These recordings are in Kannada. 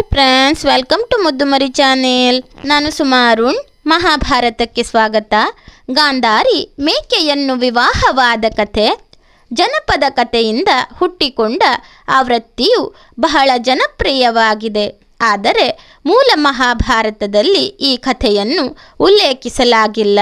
Hi friends, welcome to Muddumari channel. ನಾನು ಸುಮಾರುಣ್ ಮಹಾಭಾರತಕ್ಕೆ ಸ್ವಾಗತ. ಗಾಂಧಾರಿ ಮೇಕೆಯನ್ನು ವಿವಾಹವಾದ ಕಥೆ, ಜನಪದ ಕಥೆಯಿಂದ ಹುಟ್ಟಿಕೊಂಡ ಆವೃತ್ತಿಯು ಬಹಳ ಜನಪ್ರಿಯವಾಗಿದೆ. ಆದರೆ ಮೂಲ ಮಹಾಭಾರತದಲ್ಲಿ ಈ ಕಥೆಯನ್ನು ಉಲ್ಲೇಖಿಸಲಾಗಿಲ್ಲ.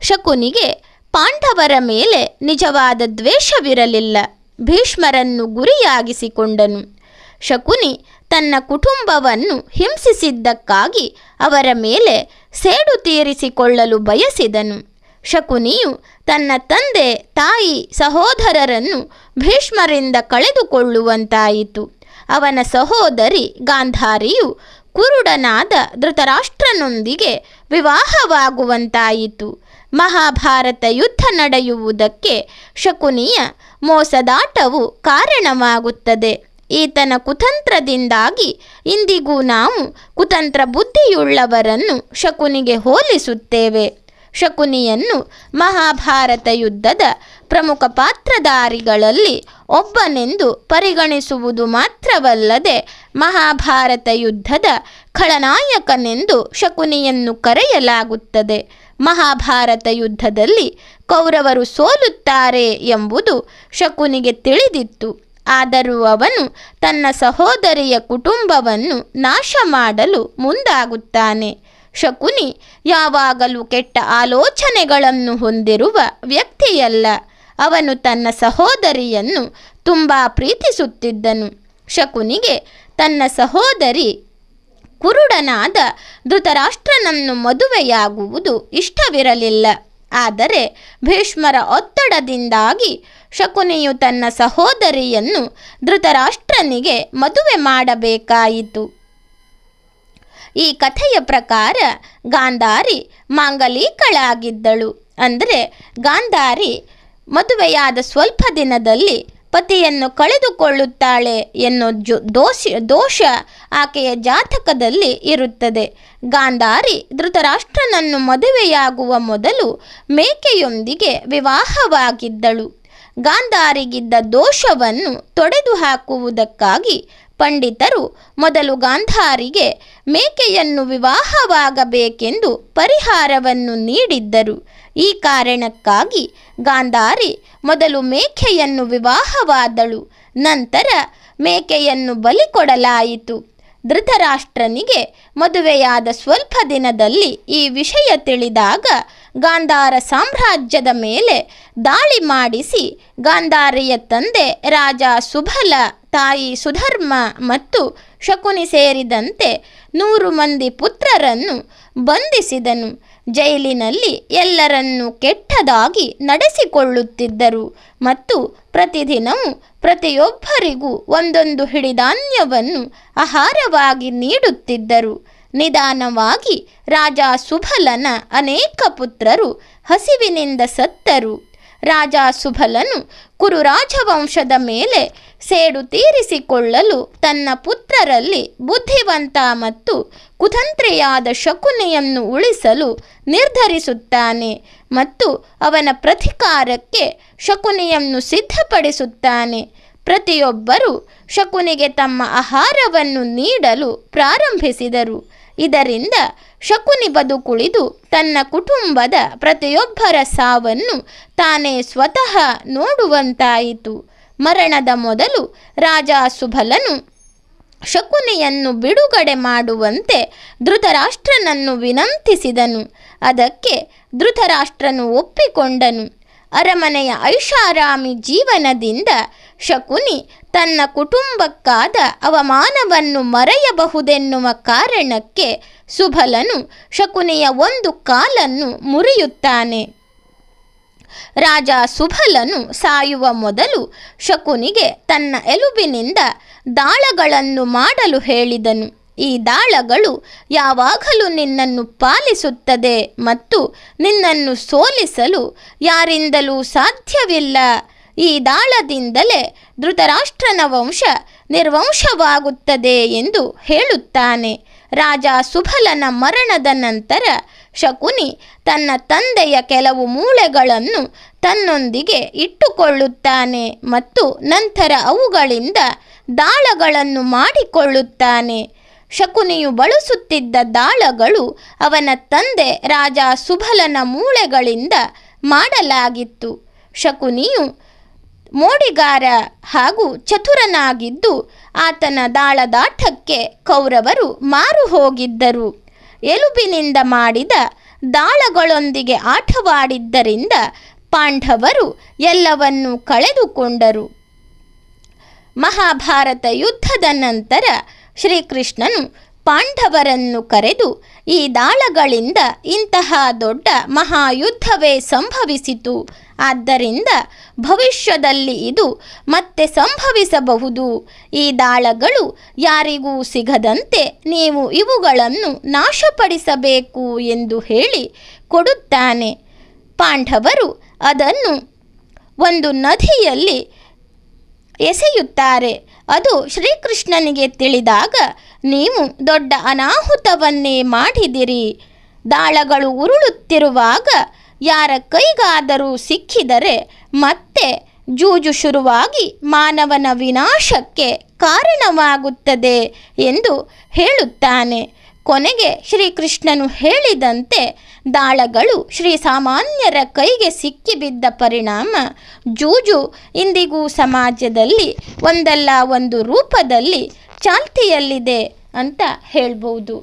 ಶಕುನಿಗೆ ಪಾಂಡವರ ಮೇಲೆ ನಿಜವಾದ ದ್ವೇಷವಿರಲಿಲ್ಲ. ಭೀಷ್ಮರನ್ನು ಗುರಿಯಾಗಿಸಿಕೊಂಡನು. ಶಕುನಿ ತನ್ನ ಕುಟುಂಬವನ್ನು ಹಿಂಸಿಸಿದ್ದಕ್ಕಾಗಿ ಅವರ ಮೇಲೆ ಸೇಡು ತೀರಿಸಿಕೊಳ್ಳಲು ಬಯಸಿದನು. ಶಕುನಿಯು ತನ್ನ ತಂದೆ, ತಾಯಿ, ಸಹೋದರರನ್ನು ಭೀಷ್ಮರಿಂದ ಕಳೆದುಕೊಳ್ಳುವಂತಾಯಿತು. ಅವನ ಸಹೋದರಿ ಗಾಂಧಾರಿಯು ಕುರುಡನಾದ ಧೃತರಾಷ್ಟ್ರನೊಂದಿಗೆ ವಿವಾಹವಾಗುವಂತಾಯಿತು. ಮಹಾಭಾರತ ಯುದ್ಧ ನಡೆಯುವುದಕ್ಕೆ ಶಕುನಿಯ ಮೋಸದಾಟವು ಕಾರಣವಾಗುತ್ತದೆ. ಈತನ ಕುತಂತ್ರದಿಂದಾಗಿ ಇಂದಿಗೂ ನಾವು ಕುತಂತ್ರ ಬುದ್ಧಿಯುಳ್ಳವರನ್ನು ಶಕುನಿಗೆ ಹೋಲಿಸುತ್ತೇವೆ. ಶಕುನಿಯನ್ನು ಮಹಾಭಾರತ ಯುದ್ಧದ ಪ್ರಮುಖ ಪಾತ್ರಧಾರಿಗಳಲ್ಲಿ ಒಬ್ಬನೆಂದು ಪರಿಗಣಿಸುವುದು ಮಾತ್ರವಲ್ಲದೆ ಮಹಾಭಾರತ ಯುದ್ಧದ ಖಳನಾಯಕನೆಂದು ಶಕುನಿಯನ್ನು ಕರೆಯಲಾಗುತ್ತದೆ. ಮಹಾಭಾರತ ಯುದ್ಧದಲ್ಲಿ ಕೌರವರು ಸೋಲುತ್ತಾರೆ ಎಂಬುದು ಶಕುನಿಗೆ ತಿಳಿದಿತ್ತು. ಆದರೂ ಅವನು ತನ್ನ ಸಹೋದರಿಯ ಕುಟುಂಬವನ್ನು ನಾಶ ಮಾಡಲು ಮುಂದಾಗುತ್ತಾನೆ. ಶಕುನಿ ಯಾವಾಗಲೂ ಕೆಟ್ಟ ಆಲೋಚನೆಗಳನ್ನು ಹೊಂದಿರುವ ವ್ಯಕ್ತಿಯಲ್ಲ. ಅವನು ತನ್ನ ಸಹೋದರಿಯನ್ನು ತುಂಬ ಪ್ರೀತಿಸುತ್ತಿದ್ದನು. ಶಕುನಿಗೆ ತನ್ನ ಸಹೋದರಿ ಕುರುಡನಾದ ಧೃತರಾಷ್ಟ್ರನನ್ನು ಮದುವೆಯಾಗುವುದು ಇಷ್ಟವಿರಲಿಲ್ಲ. ಆದರೆ ಭೀಷ್ಮರ ಒತ್ತಡದಿಂದಾಗಿ ಶಕುನಿಯು ತನ್ನ ಸಹೋದರಿಯನ್ನು ಧೃತರಾಷ್ಟ್ರನಿಗೆ ಮದುವೆ ಮಾಡಬೇಕಾಯಿತು. ಈ ಕಥೆಯ ಪ್ರಕಾರ ಗಾಂಧಾರಿ ಮಾಂಗಲೀಕಳಾಗಿದ್ದಳು. ಅಂದರೆ ಗಾಂಧಾರಿ ಮದುವೆಯಾದ ಸ್ವಲ್ಪ ದಿನದಲ್ಲಿ ಪತಿಯನ್ನು ಕಳೆದುಕೊಳ್ಳುತ್ತಾಳೆ ಎನ್ನೋ ಜೋ, ದೋಷ ದೋಷ ಆಕೆಯ ಜಾತಕದಲ್ಲಿ ಇರುತ್ತದೆ. ಗಾಂಧಾರಿ ಧೃತರಾಷ್ಟ್ರನನ್ನು ಮದುವೆಯಾಗುವ ಮೊದಲು ಮೇಕೆಯೊಂದಿಗೆ ವಿವಾಹವಾಗಿದ್ದಳು. ಗಾಂಧಾರಿಗಿದ್ದ ದೋಷವನ್ನು ತೊಡೆದು ಹಾಕುವುದಕ್ಕಾಗಿ ಪಂಡಿತರು ಮೊದಲು ಗಾಂಧಾರಿಗೆ ಮೇಕೆಯನ್ನು ವಿವಾಹವಾಗಬೇಕೆಂದು ಪರಿಹಾರವನ್ನು ನೀಡಿದ್ದರು. ಈ ಕಾರಣಕ್ಕಾಗಿ ಗಾಂಧಾರಿ ಮೊದಲು ಮೇಕೆಯನ್ನು ವಿವಾಹವಾದಳು, ನಂತರ ಮೇಕೆಯನ್ನು ಬಲಿ ಕೊಡಲಾಯಿತು. ಧೃತರಾಷ್ಟ್ರನಿಗೆ ಮದುವೆಯಾದ ಸ್ವಲ್ಪ ದಿನದಲ್ಲಿ ಈ ವಿಷಯ ತಿಳಿದಾಗ ಗಾಂಧಾರ ಸಾಮ್ರಾಜ್ಯದ ಮೇಲೆ ದಾಳಿ ಮಾಡಿಸಿ ಗಾಂಧಾರಿಯ ತಂದೆ ರಾಜ ಸುಬಲ ತಾಯಿ ಸುಧರ್ಮ ಮತ್ತು ಶಕುನಿ ಸೇರಿದಂತೆ ನೂರು ಮಂದಿ ಪುತ್ರರನ್ನು ಬಂಧಿಸಿದನು. ಜೈಲಿನಲ್ಲಿ ಎಲ್ಲರನ್ನೂ ಕೆಟ್ಟದಾಗಿ ನಡೆಸಿಕೊಳ್ಳುತ್ತಿದ್ದರು ಮತ್ತು ಪ್ರತಿದಿನವೂ ಪ್ರತಿಯೊಬ್ಬರಿಗೂ ಒಂದೊಂದು ಹಿಡಿಧಾನ್ಯವನ್ನು ಆಹಾರವಾಗಿ ನೀಡುತ್ತಿದ್ದರು. ನಿಧಾನವಾಗಿ ರಾಜ ಸುಬಲನ ಅನೇಕ ಪುತ್ರರು ಹಸಿವಿನಿಂದ ಸತ್ತರು. ರಾಜ ಸುಭಲನು ಕುರು ರಾಜವಂಶದ ಮೇಲೆ ಸೇಡು ತೀರಿಸಿಕೊಳ್ಳಲು ತನ್ನ ಪುತ್ರರಲ್ಲಿ ಬುದ್ಧಿವಂತ ಮತ್ತು ಕುತಂತ್ರಿಯಾದ ಶಕುನಿಯನ್ನು ಉಳಿಸಲು ನಿರ್ಧರಿಸುತ್ತಾನೆ ಮತ್ತು ಅವನ ಪ್ರತಿಕಾರಕ್ಕೆ ಶಕುನಿಯನ್ನು ಸಿದ್ಧಪಡಿಸುತ್ತಾನೆ. ಪ್ರತಿಯೊಬ್ಬರೂ ಶಕುನಿಗೆ ತಮ್ಮ ಆಹಾರವನ್ನು ನೀಡಲು ಪ್ರಾರಂಭಿಸಿದರು. ಇದರಿಂದ ಶಕುನಿ ಬದುಕುಳಿದು ತನ್ನ ಕುಟುಂಬದ ಪ್ರತಿಯೊಬ್ಬರ ಸಾವನ್ನು ತಾನೇ ಸ್ವತಃ ನೋಡುವಂತಾಯಿತು. ಮರಣದ ಮೊದಲು ರಾಜ ಸುಭಲನು ಶಕುನಿಯನ್ನು ಬಿಡುಗಡೆ ಮಾಡುವಂತೆ ಧೃತರಾಷ್ಟ್ರನನ್ನು ವಿನಂತಿಸಿದನು. ಅದಕ್ಕೆ ಧೃತರಾಷ್ಟ್ರನು ಒಪ್ಪಿಕೊಂಡನು. ಅರಮನೆಯ ಐಷಾರಾಮಿ ಜೀವನದಿಂದ ಶಕುನಿ ತನ್ನ ಕುಟುಂಬಕ್ಕಾದ ಅವಮಾನವನ್ನು ಮರೆಯಬಹುದೆನ್ನುವ ಕಾರಣಕ್ಕೆ ಸುಭಲನು ಶಕುನಿಯ ಒಂದು ಕಾಲನ್ನು ಮುರಿಯುತ್ತಾನೆ. ರಾಜ ಸುಭಲನು ಸಾಯುವ ಮೊದಲು ಶಕುನಿಗೆ ತನ್ನ ಎಲುಬಿನಿಂದ ದಾಳಗಳನ್ನು ಮಾಡಲು ಹೇಳಿದನು. ಈ ದಾಳಗಳು ಯಾವಾಗಲೂ ನಿನ್ನನ್ನು ಪಾಲಿಸುತ್ತದೆ ಮತ್ತು ನಿನ್ನನ್ನು ಸೋಲಿಸಲು ಯಾರಿಂದಲೂ ಸಾಧ್ಯವಿಲ್ಲ. ಈ ದಾಳದಿಂದಲೇ ಧೃತರಾಷ್ಟ್ರನ ವಂಶ ನಿರ್ವಂಶವಾಗುತ್ತದೆ ಎಂದು ಹೇಳುತ್ತಾನೆ. ರಾಜ ಸುಬಲನ ಮರಣದ ನಂತರ ಶಕುನಿ ತನ್ನ ತಂದೆಯ ಕೆಲವು ಮೂಳೆಗಳನ್ನು ತನ್ನೊಂದಿಗೆ ಇಟ್ಟುಕೊಳ್ಳುತ್ತಾನೆ ಮತ್ತು ನಂತರ ಅವುಗಳಿಂದ ದಾಳಗಳನ್ನು ಮಾಡಿಕೊಳ್ಳುತ್ತಾನೆ. ಶಕುನಿಯು ಬಳಸುತ್ತಿದ್ದ ದಾಳಗಳು ಅವನ ತಂದೆ ರಾಜ ಸುಭಲನ ಮೂಳೆಗಳಿಂದ ಮಾಡಲಾಗಿತ್ತು. ಶಕುನಿಯು ಮೋಡಿಗಾರ ಹಾಗೂ ಚತುರನಾಗಿದ್ದು ಆತನ ದಾಳದಾಟಕ್ಕೆ ಕೌರವರು ಮಾರು ಹೋಗಿದ್ದರು. ಎಲುಬಿನಿಂದ ಮಾಡಿದ ದಾಳಗಳೊಂದಿಗೆ ಆಟವಾಡಿದ್ದರಿಂದ ಪಾಂಡವರು ಎಲ್ಲವನ್ನೂ ಕಳೆದುಕೊಂಡರು. ಮಹಾಭಾರತ ಯುದ್ಧದ ನಂತರ ಶ್ರೀಕೃಷ್ಣನು ಪಾಂಡವರನ್ನು ಕರೆದು, ಈ ದಾಳಗಳಿಂದ ಇಂತಹ ದೊಡ್ಡ ಮಹಾಯುದ್ಧವೇ ಸಂಭವಿಸಿತು. ಆದ್ದರಿಂದ ಭವಿಷ್ಯದಲ್ಲಿ ಇದು ಮತ್ತೆ ಸಂಭವಿಸಬಹುದು. ಈ ದಾಳಗಳು ಯಾರಿಗೂ ಸಿಗದಂತೆ ನೀವು ಇವುಗಳನ್ನು ನಾಶಪಡಿಸಬೇಕು ಎಂದು ಹೇಳಿ ಕೊಡುತ್ತಾನೆ. ಪಾಂಡವರು ಅದನ್ನು ಒಂದು ನದಿಯಲ್ಲಿ ಎಸೆಯುತ್ತಾರೆ. ಅದು ಶ್ರೀಕೃಷ್ಣನಿಗೆ ತಿಳಿದಾಗ, ನೀವು ದೊಡ್ಡ ಅನಾಹುತವನ್ನೇ ಮಾಡಿದಿರಿ. ದಾಳಗಳು ಉರುಳುತ್ತಿರುವಾಗ ಯಾರ ಕೈಗಾದರೂ ಸಿಕ್ಕಿದರೆ ಮತ್ತೆ ಜೂಜು ಶುರುವಾಗಿ ಮಾನವನ ವಿನಾಶಕ್ಕೆ ಕಾರಣವಾಗುತ್ತದೆ ಎಂದು ಹೇಳುತ್ತಾನೆ. ಕೊನೆಗೆ ಶ್ರೀಕೃಷ್ಣನು ಹೇಳಿದಂತೆ ದಾಳಗಳು ಶ್ರೀ ಸಾಮಾನ್ಯರ ಕೈಗೆ ಸಿಕ್ಕಿಬಿದ್ದ ಪರಿಣಾಮ. ಜೂಜು ಇಂದಿಗೂ ಸಮಾಜದಲ್ಲಿ ಒಂದಲ್ಲ ಒಂದು ರೂಪದಲ್ಲಿ ಚಾಲ್ತಿಯಲ್ಲಿದೆ ಅಂತ ಹೇಳ್ಬೋದು.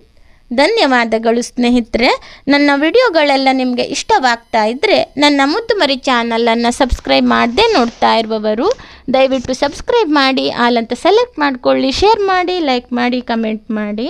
ಧನ್ಯವಾದಗಳು ಸ್ನೇಹಿತರೆ. ನನ್ನ ವಿಡಿಯೋಗಳೆಲ್ಲ ನಿಮಗೆ ಇಷ್ಟವಾಗ್ತಾ ಇದ್ದರೆ ನನ್ನ ಮುದ್ದು ಮರಿ ಚಾನಲನ್ನು ಸಬ್ಸ್ಕ್ರೈಬ್ ಮಾಡದೆ ನೋಡ್ತಾ ಇರುವವರು, ದಯವಿಟ್ಟು ಸಬ್ಸ್ಕ್ರೈಬ್ ಮಾಡಿ ಆಲಂತ ಸೆಲೆಕ್ಟ್ ಮಾಡಿಕೊಳ್ಳಿ, ಶೇರ್ ಮಾಡಿ, ಲೈಕ್ ಮಾಡಿ, ಕಮೆಂಟ್ ಮಾಡಿ.